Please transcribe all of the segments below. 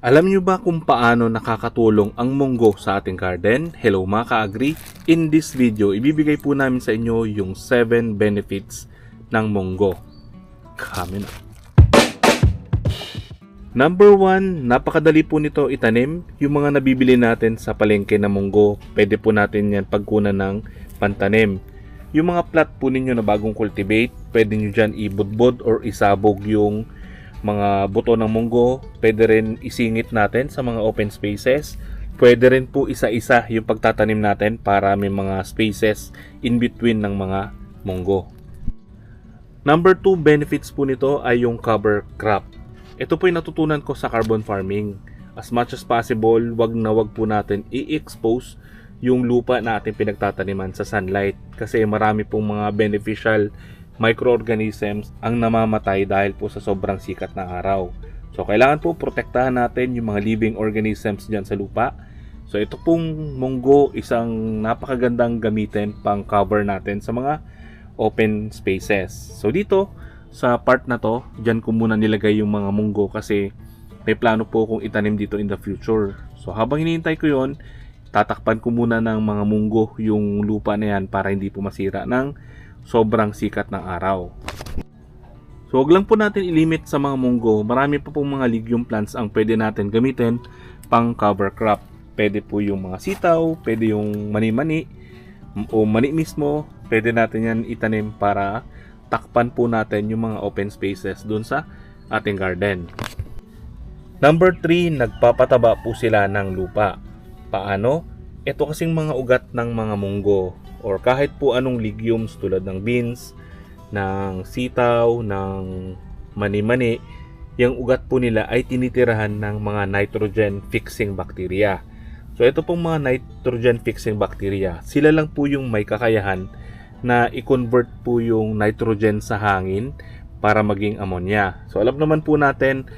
Alam niyo ba kung paano nakakatulong ang munggo sa ating garden? Hello mga ka-agri! In this video, ibibigay po namin sa inyo yung 7 benefits ng munggo. Kami na. Number 1, napakadali po nito itanim. Yung mga nabibili natin sa palengke na munggo, pwede po natin yan pagkunan ng pantanim. Yung mga plat po ninyo na bagong cultivate, pwede nyo dyan ibudbod or isabog yung mga buto ng munggo, pwede rin isingit natin sa mga open spaces. Pwede rin po isa-isa yung pagtatanim natin para may mga spaces in between ng mga munggo. Number 2 benefits po nito ay yung cover crop. Ito po yung natutunan ko sa carbon farming. As much as possible, wag na wag po natin i-expose yung lupa na ating pinagtataniman sa sunlight kasi marami pong mga beneficial microorganisms ang namamatay dahil po sa sobrang sikat ng araw. So kailangan po protektahan natin yung mga living organisms dyan sa lupa. So ito pong munggo isang napakagandang gamitin pang cover natin sa mga open spaces. So dito sa part na to, dyan ko muna nilagay yung mga munggo kasi may plano po kong itanim dito in the future. So habang hinihintay ko yon, tatakpan ko muna ng mga munggo yung lupa na yan para hindi po masira ng sobrang sikat ng araw. So wag lang po natin ilimit sa mga munggo, marami pa pong mga legume plants ang pwede natin gamitin pang cover crop. Pwede po yung mga sitaw, pwede yung mani-mani, o mani mismo, pwede natin yan itanim para takpan po natin yung mga open spaces dun sa ating garden. Number 3, nagpapataba po sila ng lupa. Paano? Ito kasing mga ugat ng mga munggo or kahit po anong legumes tulad ng beans, ng sitaw, ng mani-mani, yung ugat po nila ay tinitirahan ng mga nitrogen fixing bacteria. So ito pong mga nitrogen fixing bacteria, sila lang po yung may kakayahan na i-convert po yung nitrogen sa hangin para maging ammonia. So alam naman po natin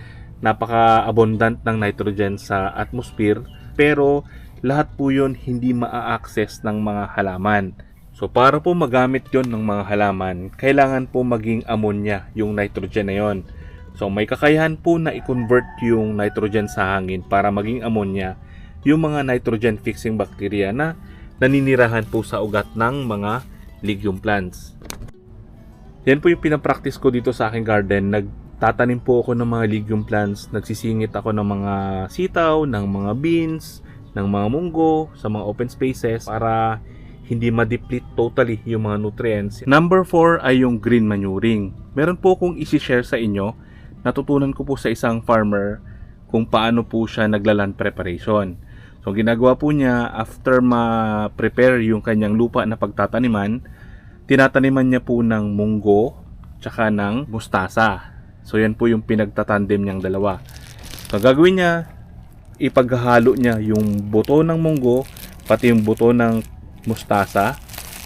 napaka-abundant ng nitrogen sa atmosphere pero lahat po yun hindi maa-access ng mga halaman. So para po magamit yon ng mga halaman, kailangan po maging ammonia yung nitrogen na yon. So may kakayahan po na i-convert yung nitrogen sa hangin para maging ammonia yung mga nitrogen fixing bacteria na naninirahan po sa ugat ng mga legume plants. Yan po yung pinapractice ko dito sa aking garden. Nagtatanim po ako ng mga legume plants, nagsisingit ako ng mga sitaw, ng mga beans, ng mga munggo sa mga open spaces para hindi ma-deplete totally yung mga nutrients. Number 4 ay yung green manuring. Meron po akong isi-share sa inyo. Natutunan ko po sa isang farmer kung paano po siya naglaland preparation. So ginagawa po niya after ma-prepare yung kanyang lupa na pagtataniman, tinataniman niya po ng munggo tsaka ng mustasa. So yan po yung pinagtatandem niyang dalawa. So gagawin niya, ipaghalo niya yung buto ng munggo pati yung buto ng mustasa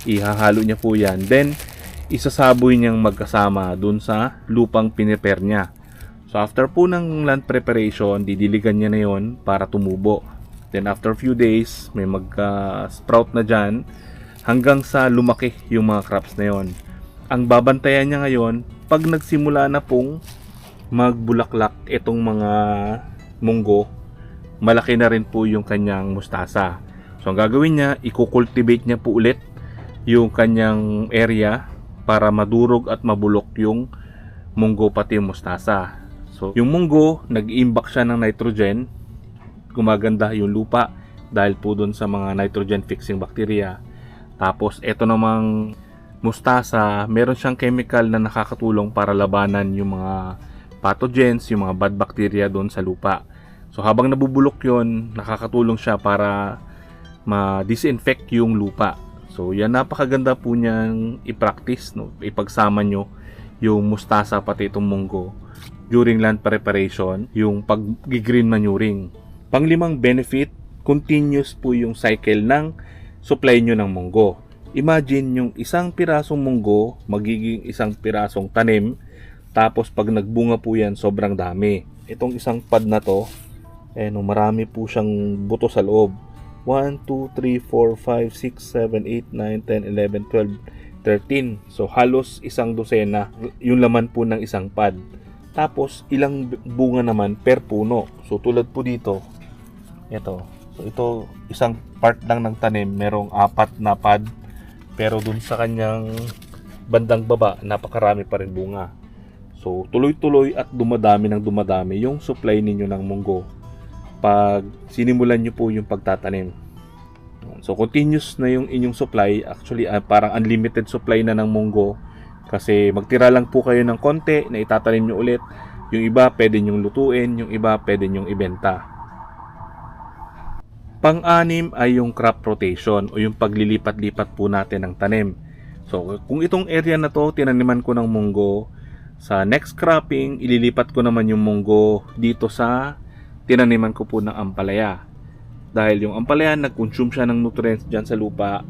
ihahalo niya po yan. Then isasaboy niyang magkasama dun sa lupang piniper niya. So after po ng land preparation didiligan niya na yon para tumubo. Then after few days may magka sprout na dyan hanggang sa lumaki yung mga crops na yon ang babantayan niya ngayon pag nagsimula na pong magbulaklak itong mga munggo malaki na rin po yung kanyang mustasa. So ang gagawin niya, i-cultivate niya po ulit yung kanyang area para madurog at mabulok yung munggo pati yung mustasa. So yung munggo, nag-imbak siya ng nitrogen, gumaganda yung lupa dahil po doon sa mga nitrogen fixing bacteria. Tapos ito namang mustasa, meron siyang chemical na nakakatulong para labanan yung mga pathogens, yung mga bad bacteria doon sa lupa. So habang nabubulok yon, nakakatulong siya para ma-disinfect yung lupa. So yan napakaganda po niyang i-practice, no? ipagsama nyo yung mustasa pati itong munggo during land preparation, yung pag-green manuring. Panglimang benefit, continuous po yung cycle ng supply nyo ng munggo. Imagine yung isang pirasong munggo magiging isang pirasong tanim tapos pag nagbunga po yan sobrang dami. Itong isang pad na to eh no, marami po siyang buto sa loob. 1, 2, 3, 4, 5, 6, 7, 8, 9, 10, 11, 12, 13. So halos isang dosena yung laman po ng isang pad. Tapos, ilang bunga naman per puno. So, tulad po dito, ito. So, ito, isang part lang ng tanim, merong apat na pad. Pero dun sa kanyang bandang baba, napakarami pa rin bunga. So, tuloy-tuloy at dumadami ng dumadami yung supply ninyo ng munggo pag sinimulan nyo po yung pagtatanim. So, continuous na yung inyong supply. Actually, ah, parang unlimited supply na ng munggo kasi magtira lang po kayo ng konti na itatanim nyo ulit. Yung iba, pwede nyong lutuin. Yung iba, pwede nyong ibenta. Pang-anim ay yung crop rotation o yung paglilipat-lipat po natin ng tanim. So, kung itong area na to, tinaniman ko ng munggo, sa next cropping, ililipat ko naman yung munggo dito sa tinaniman ko po ng ampalaya. Dahil yung ampalaya, nag-consume siya ng nutrients dyan sa lupa.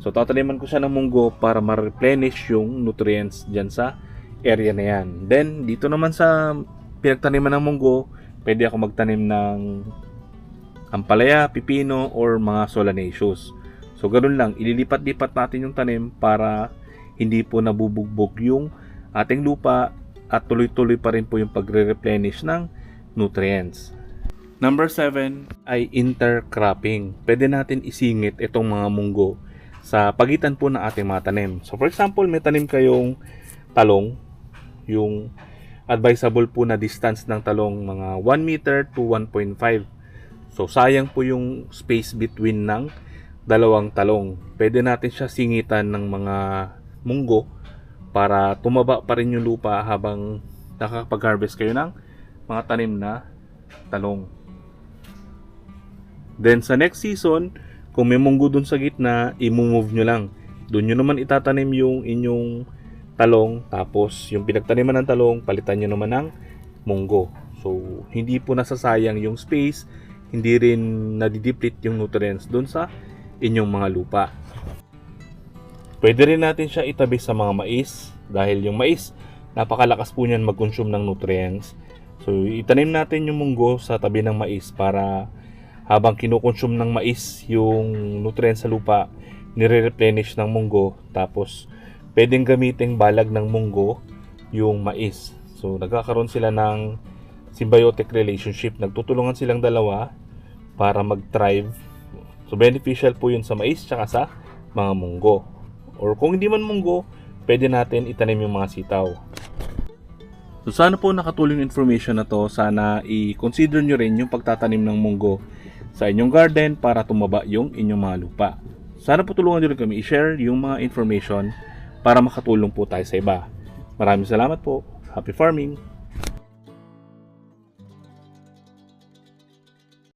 So, tataniman ko siya ng munggo para ma-replenish yung nutrients dyan sa area na yan. Then, dito naman sa pinagtaniman ng munggo, pwede ako magtanim ng ampalaya, pipino, or mga solanaceous. So, ganun lang. Ililipat-lipat natin yung tanim para hindi po nabubugbog yung ating lupa at tuloy-tuloy pa rin po yung pagre-replenish ng nutrients. Number 7 ay intercropping. Pwede natin isingit itong mga munggo sa pagitan po ng ating mga tanim. So for example, may tanim kayong talong, yung advisable po na distance ng talong mga 1 meter to 1.5. So sayang po yung space between ng dalawang talong. Pwede natin siya singitan ng mga munggo para tumaba pa rin yung lupa habang nakakapag-harvest kayo ng mga tanim na talong. Then sa next season, kung may munggo dun sa gitna, i-move nyo lang. Doon nyo naman itatanim yung inyong talong, tapos yung pinagtaniman ng talong, palitan nyo naman ng munggo. So, hindi po nasasayang yung space, hindi rin nadideplete yung nutrients doon sa inyong mga lupa. Pwede rin natin siya itabi sa mga mais dahil yung mais napakalakas po niyan mag-consume ng nutrients. So itanim natin yung munggo sa tabi ng mais para habang kinukonsume ng mais yung nutrients sa lupa, nire-replenish ng munggo tapos pwedeng gamiting balag ng munggo yung mais. So nagkakaroon sila ng symbiotic relationship. Nagtutulungan silang dalawa para mag-thrive. So beneficial po yun sa mais tsaka sa mga munggo. Or kung hindi man munggo, pwede natin itanim yung mga sitaw. So sana po nakatulong information na to. Sana i-consider nyo rin yung pagtatanim ng munggo sa inyong garden para tumaba yung inyong mga lupa. Sana po tulungan nyo rin kami i-share yung mga information para makatulong po tayo sa iba. Maraming salamat po. Happy farming!